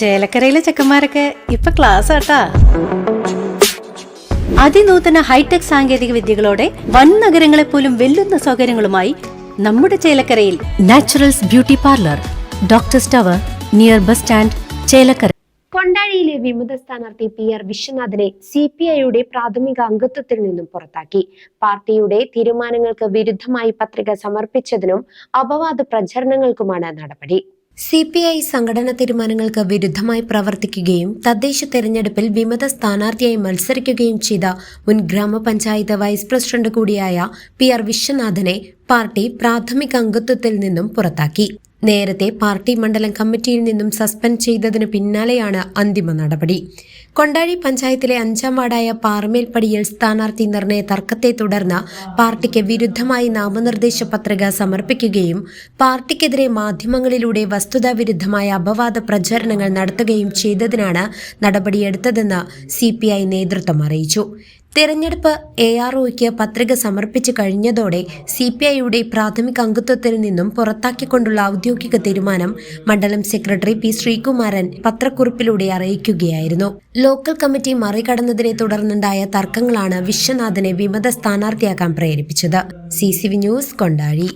ചേലക്കരയിലെ ചെക്കന്മാരൊക്കെ ഇപ്പൊ ക്ലാസ് ആട്ടാ. അതിനൂതന ഹൈടെക് സാങ്കേതിക വിദ്യകളോടെ വൻ നഗരങ്ങളെ പോലും വെല്ലുന്ന സൗകര്യങ്ങളുമായി നമ്മുടെ ചേലക്കരയിൽ Naturals beauty parlour Doctor Tower near bus stand Chelakkara. കൊണ്ടാഴിയിലെ വിമത സ്ഥാനാർത്ഥി പി ആർ വിശ്വനാഥനെ സി പി ഐയുടെ പ്രാഥമിക അംഗത്വത്തിൽ നിന്നും പുറത്താക്കി. പാർട്ടിയുടെ തീരുമാനങ്ങൾക്ക് വിരുദ്ധമായി പത്രിക സമർപ്പിച്ചതിനും അപവാദ പ്രചരണങ്ങൾക്കുമാണ് നടപടി. സി പി ഐ സംഘടനാ തീരുമാനങ്ങൾക്ക് വിരുദ്ധമായി പ്രവർത്തിക്കുകയും തദ്ദേശ തെരഞ്ഞെടുപ്പിൽ വിമത സ്ഥാനാർത്ഥിയായി മത്സരിക്കുകയും ചെയ്ത മുൻ ഗ്രാമപഞ്ചായത്ത് വൈസ് പ്രസിഡന്റ് കൂടിയായ പി ആർ വിശ്വനാഥനെ പാർട്ടി പ്രാഥമിക അംഗത്വത്തിൽ നിന്നും പുറത്താക്കി. നേരത്തെ പാർട്ടി മണ്ഡലം കമ്മിറ്റിയിൽ നിന്നും സസ്പെൻഡ് ചെയ്തതിനു പിന്നാലെയാണ് അന്തിമ നടപടി. കൊണ്ടാഴി പഞ്ചായത്തിലെ അഞ്ചാം വാർഡായ പാറമേൽപ്പടിയിൽ സ്ഥാനാർത്ഥി നിർണയ തർക്കത്തെ തുടർന്ന് പാർട്ടിക്ക് വിരുദ്ധമായി നാമനിർദ്ദേശ പത്രിക സമർപ്പിക്കുകയും പാർട്ടിക്കെതിരെ മാധ്യമങ്ങളിലൂടെ വസ്തുതാവിരുദ്ധമായ അപവാദ പ്രചരണങ്ങൾ നടത്തുകയും ചെയ്തതിനാണ് നടപടിയെടുത്തതെന്ന് സി നേതൃത്വം അറിയിച്ചു. തെരഞ്ഞെടുപ്പ് എ ആർ ഒയ്ക്ക് പത്രിക സമർപ്പിച്ചു കഴിഞ്ഞതോടെ സി പി ഐയുടെ പ്രാഥമിക അംഗത്വത്തിൽ നിന്നും പുറത്താക്കിക്കൊണ്ടുള്ള ഔദ്യോഗിക തീരുമാനം മണ്ഡലം സെക്രട്ടറി പി ശ്രീകുമാരൻ പത്രക്കുറിപ്പിലൂടെ അറിയിക്കുകയായിരുന്നു. ലോക്കൽ കമ്മിറ്റി മറികടന്നതിനെ തുടർന്നുണ്ടായ തർക്കങ്ങളാണ് വിശ്വനാഥനെ വിമത സ്ഥാനാർത്ഥിയാക്കാൻ പ്രേരിപ്പിച്ചത്. C News Kondazhi.